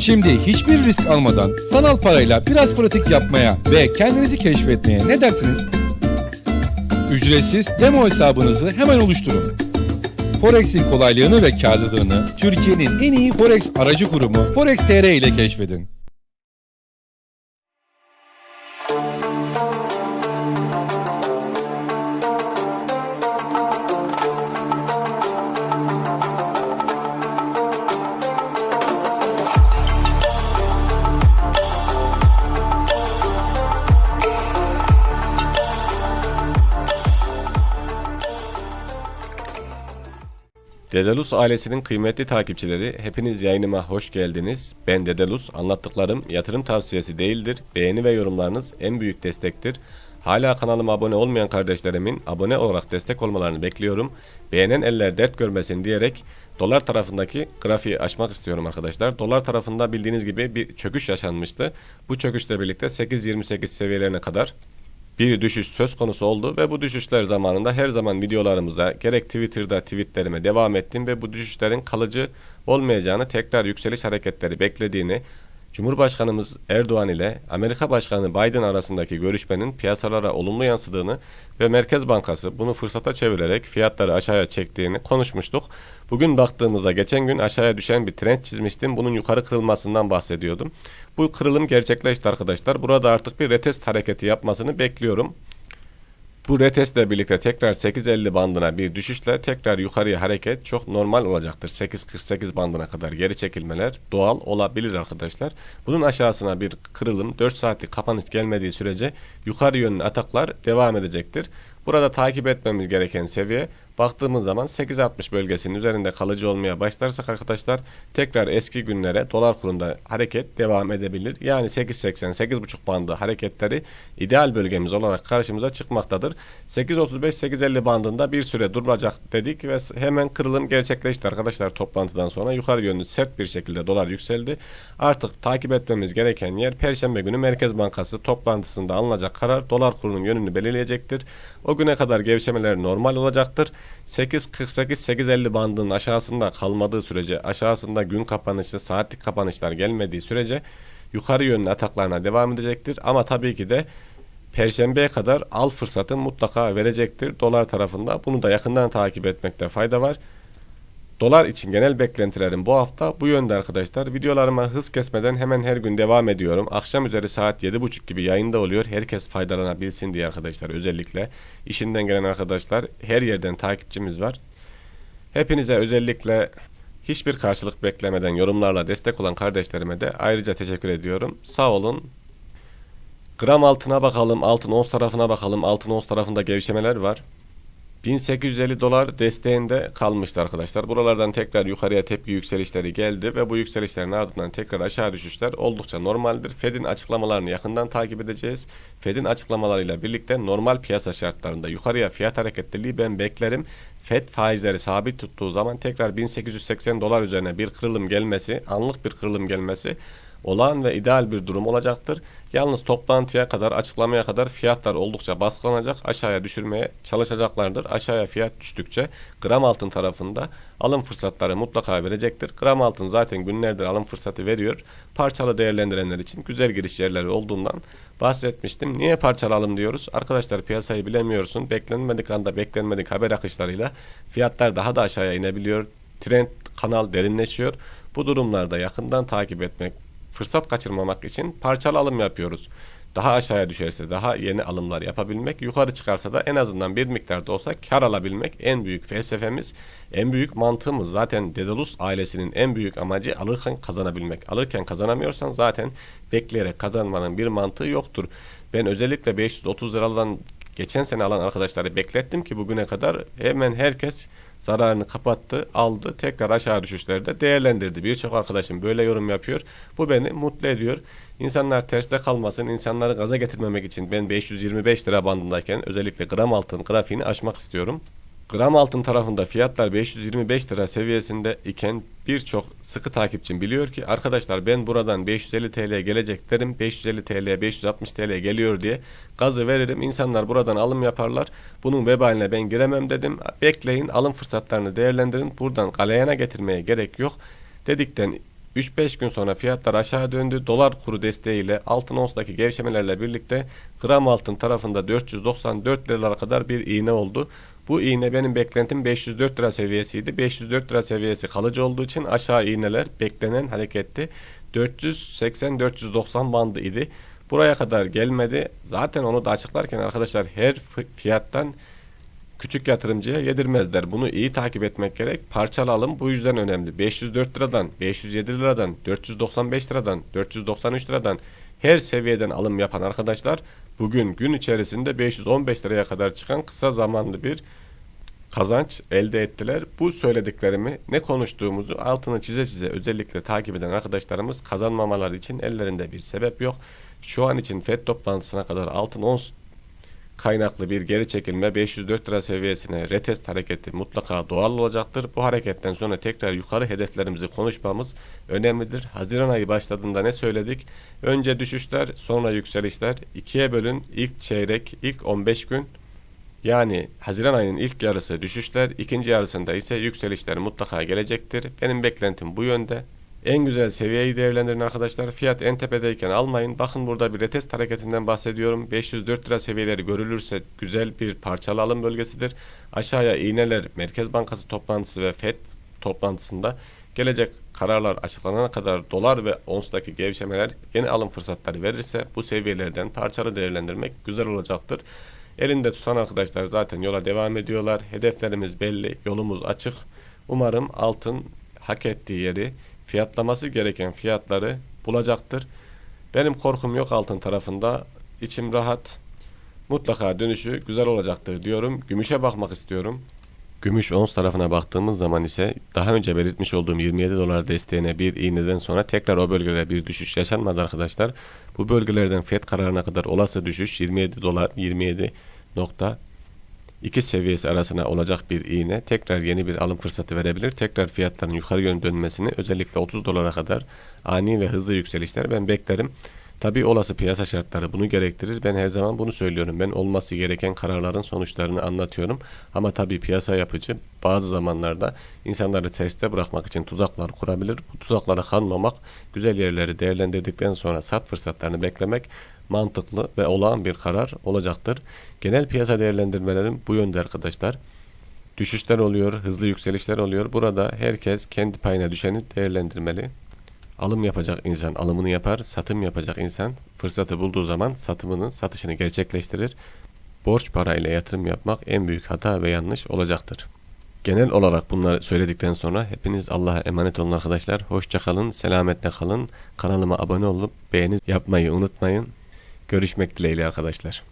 Şimdi hiçbir risk almadan sanal parayla biraz pratik yapmaya ve kendinizi keşfetmeye ne dersiniz? Ücretsiz demo hesabınızı hemen oluşturun. Forex'in kolaylığını ve karlılığını Türkiye'nin en iyi Forex aracı kurumu Forex TR ile keşfedin. Dedelus ailesinin kıymetli takipçileri hepiniz yayınıma hoş geldiniz. Ben Dedelus. Anlattıklarım yatırım tavsiyesi değildir. Beğeni ve yorumlarınız en büyük destektir. Hala kanalıma abone olmayan kardeşlerimin abone olarak destek olmalarını bekliyorum. Beğenen eller dert görmesin diyerek dolar tarafındaki grafiği açmak istiyorum arkadaşlar. Dolar tarafında bildiğiniz gibi bir çöküş yaşanmıştı. Bu çöküşle birlikte 8.28 seviyelerine kadar bir düşüş söz konusu oldu ve bu düşüşler zamanında her zaman videolarımıza gerek Twitter'da tweetlerime devam ettim ve bu düşüşlerin kalıcı olmayacağını tekrar yükseliş hareketleri beklediğini Cumhurbaşkanımız Erdoğan ile Amerika Başkanı Biden arasındaki görüşmenin piyasalara olumlu yansıdığını ve Merkez Bankası bunu fırsata çevirerek fiyatları aşağıya çektiğini konuşmuştuk. Bugün baktığımızda geçen gün aşağıya düşen bir trend çizmiştim. Bunun yukarı kırılmasından bahsediyordum. Bu kırılım gerçekleşti arkadaşlar. Burada artık bir retest hareketi yapmasını bekliyorum. Bu retestle birlikte tekrar 8.50 bandına bir düşüşle tekrar yukarıya hareket çok normal olacaktır. 8.48 bandına kadar geri çekilmeler doğal olabilir arkadaşlar. Bunun aşağısına bir kırılım 4 saatlik kapanış gelmediği sürece yukarı yönlü ataklar devam edecektir. Burada takip etmemiz gereken seviye baktığımız zaman 8.60 bölgesinin üzerinde kalıcı olmaya başlarsak arkadaşlar tekrar eski günlere dolar kurunda hareket devam edebilir. Yani 8.80 8.5 bandı hareketleri ideal bölgemiz olarak karşımıza çıkmaktadır. 8.35-8.50 bandında bir süre duracak dedik ve hemen kırılım gerçekleşti arkadaşlar toplantıdan sonra yukarı yönlü sert bir şekilde dolar yükseldi. Artık takip etmemiz gereken yer Perşembe günü Merkez Bankası toplantısında alınacak karar dolar kurunun yönünü belirleyecektir. O güne kadar gevşemeler normal olacaktır. 8.48-8.50 bandının aşağısında kalmadığı sürece aşağısında gün kapanışı saatlik kapanışlar gelmediği sürece yukarı yönlü ataklarına devam edecektir. Ama tabii ki de Perşembeye kadar al fırsatı mutlaka verecektir dolar tarafında. Bunu da yakından takip etmekte fayda var. Dolar için genel beklentilerim bu hafta bu yönde arkadaşlar. Videolarıma hız kesmeden hemen her gün devam ediyorum. Akşam üzeri saat 7.30 gibi yayında oluyor. Herkes faydalanabilsin diye arkadaşlar özellikle. işinden gelen arkadaşlar her yerden takipçimiz var. Hepinize özellikle hiçbir karşılık beklemeden yorumlarla destek olan kardeşlerime de ayrıca teşekkür ediyorum. Sağ olun. Gram altına bakalım, altın ons tarafına bakalım. Altın ons tarafında gevşemeler var. 1850 dolar desteğinde kalmıştı arkadaşlar. Buralardan tekrar yukarıya tepki yükselişleri geldi ve bu yükselişlerin ardından tekrar aşağı düşüşler oldukça normaldir. Fed'in açıklamalarını yakından takip edeceğiz. Fed'in açıklamalarıyla birlikte normal piyasa şartlarında yukarıya fiyat hareketliliği ben beklerim. Fed faizleri sabit tuttuğu zaman tekrar 1880 dolar üzerine bir kırılım gelmesi, anlık bir kırılım gelmesi olağan ve ideal bir durum olacaktır. Yalnız toplantıya kadar, açıklamaya kadar fiyatlar oldukça baskılanacak, aşağıya düşürmeye çalışacaklardır. Aşağıya fiyat düştükçe gram altın tarafında alım fırsatları mutlaka verecektir. Gram altın zaten günlerdir alım fırsatı veriyor. Parçalı değerlendirenler için güzel giriş yerleri olduğundan bahsetmiştim. Niye parçalı alım diyoruz? Arkadaşlar piyasayı bilemiyorsun. Beklenmedik anda beklenmedik haber akışlarıyla fiyatlar daha da aşağıya inebiliyor. Trend kanal derinleşiyor. Bu durumlarda yakından takip etmek, fırsat kaçırmamak için parçalı alım yapıyoruz. Daha aşağıya düşerse daha yeni alımlar yapabilmek, yukarı çıkarsa da en azından bir miktarda olsa kar alabilmek en büyük felsefemiz, en büyük mantığımız. Zaten Dedalus ailesinin en büyük amacı alırken kazanabilmek. Alırken kazanamıyorsan zaten bekleyerek kazanmanın bir mantığı yoktur. Ben özellikle 530 liradan geçen sene alan arkadaşları beklettim ki bugüne kadar hemen herkes zararını kapattı, aldı, tekrar aşağı düşüşlerde değerlendirdi. Birçok arkadaşım böyle yorum yapıyor. Bu beni mutlu ediyor. İnsanlar terste kalmasın, insanları gaza getirmemek için ben 525 lira bandındayken özellikle gram altın grafiğini açmak istiyorum. Gram altın tarafında fiyatlar 525 lira seviyesinde iken birçok sıkı takipçim biliyor ki arkadaşlar ben buradan 550 TL gelecek derim 550 TL 560 TL geliyor diye gazı veririm. İnsanlar buradan alım yaparlar. Bunun vebaline ben giremem dedim. Bekleyin alım fırsatlarını değerlendirin. Buradan galeyana getirmeye gerek yok. Dedikten 3-5 gün sonra fiyatlar aşağı döndü. Dolar kuru desteğiyle altın onsdaki gevşemelerle birlikte gram altın tarafında 494 liralara kadar bir iğne oldu. Bu iğne benim beklentim 504 lira seviyesiydi. 504 lira seviyesi kalıcı olduğu için aşağı iğneler beklenen hareketti. 480-490 bandı idi. Buraya kadar gelmedi. Zaten onu da açıklarken arkadaşlar her fiyattan küçük yatırımcıya yedirmezler. Bunu iyi takip etmek gerek. Parçalı alım bu yüzden önemli. 504 liradan, 507 liradan, 495 liradan, 493 liradan her seviyeden alım yapan arkadaşlar bugün gün içerisinde 515 liraya kadar çıkan kısa zamanlı bir kazanç elde ettiler. Bu söylediklerimi ne konuştuğumuzu altını çize çize özellikle takip eden arkadaşlarımız kazanmamaları için ellerinde bir sebep yok. Şu an için FED toplantısına kadar altın ons kaynaklı bir geri çekilme 504 lira seviyesine retest hareketi mutlaka doğal olacaktır. Bu hareketten sonra tekrar yukarı hedeflerimizi konuşmamız önemlidir. Haziran ayı başladığında ne söyledik? Önce düşüşler, sonra yükselişler. İkiye bölün ilk çeyrek, ilk 15 gün yani Haziran ayının ilk yarısı düşüşler, ikinci yarısında ise yükselişler mutlaka gelecektir. Benim beklentim bu yönde. En güzel seviyeyi değerlendirin arkadaşlar. Fiyat en tepedeyken almayın. Bakın burada bir retest hareketinden bahsediyorum. 504 lira seviyeleri görülürse güzel bir parçalı alım bölgesidir. Aşağıya iğneler Merkez Bankası toplantısı ve FED toplantısında gelecek kararlar açıklanana kadar dolar ve onsdaki gevşemeler yeni alım fırsatları verirse bu seviyelerden parçalı değerlendirmek güzel olacaktır. Elinde tutan arkadaşlar zaten yola devam ediyorlar. Hedeflerimiz belli, yolumuz açık. Umarım altın hak ettiği yeri, fiyatlaması gereken fiyatları bulacaktır. Benim korkum yok altın tarafında. İçim rahat. Mutlaka dönüşü güzel olacaktır diyorum. Gümüşe bakmak istiyorum. Gümüş ons tarafına baktığımız zaman ise daha önce belirtmiş olduğum 27 dolar desteğine bir iğneden sonra tekrar o bölgelere bir düşüş yaşanmadı arkadaşlar. Bu bölgelerden FED kararına kadar olası düşüş 27 dolar 27 nokta 2 seviyesi arasına olacak bir iğne tekrar yeni bir alım fırsatı verebilir. Tekrar fiyatların yukarı yönlü dönmesini özellikle 30 dolara kadar ani ve hızlı yükselişler ben beklerim. Tabii olası piyasa şartları bunu gerektirir. Ben her zaman bunu söylüyorum. Ben olması gereken kararların sonuçlarını anlatıyorum. Ama tabii piyasa yapıcı bazı zamanlarda insanları terste bırakmak için tuzaklar kurabilir. Bu tuzaklara kanmamak, güzel yerleri değerlendirdikten sonra sat fırsatlarını beklemek mantıklı ve olağan bir karar olacaktır. Genel piyasa değerlendirmelerim bu yönde arkadaşlar. Düşüşler oluyor, hızlı yükselişler oluyor. Burada herkes kendi payına düşeni değerlendirmeli. Alım yapacak insan alımını yapar, satım yapacak insan fırsatı bulduğu zaman satımını, satışını gerçekleştirir. Borç parayla yatırım yapmak en büyük hata ve yanlış olacaktır. Genel olarak bunları söyledikten sonra hepiniz Allah'a emanet olun arkadaşlar. Hoşça kalın, selametle kalın. Kanalıma abone olup beğeni yapmayı unutmayın. Görüşmek dileğiyle arkadaşlar.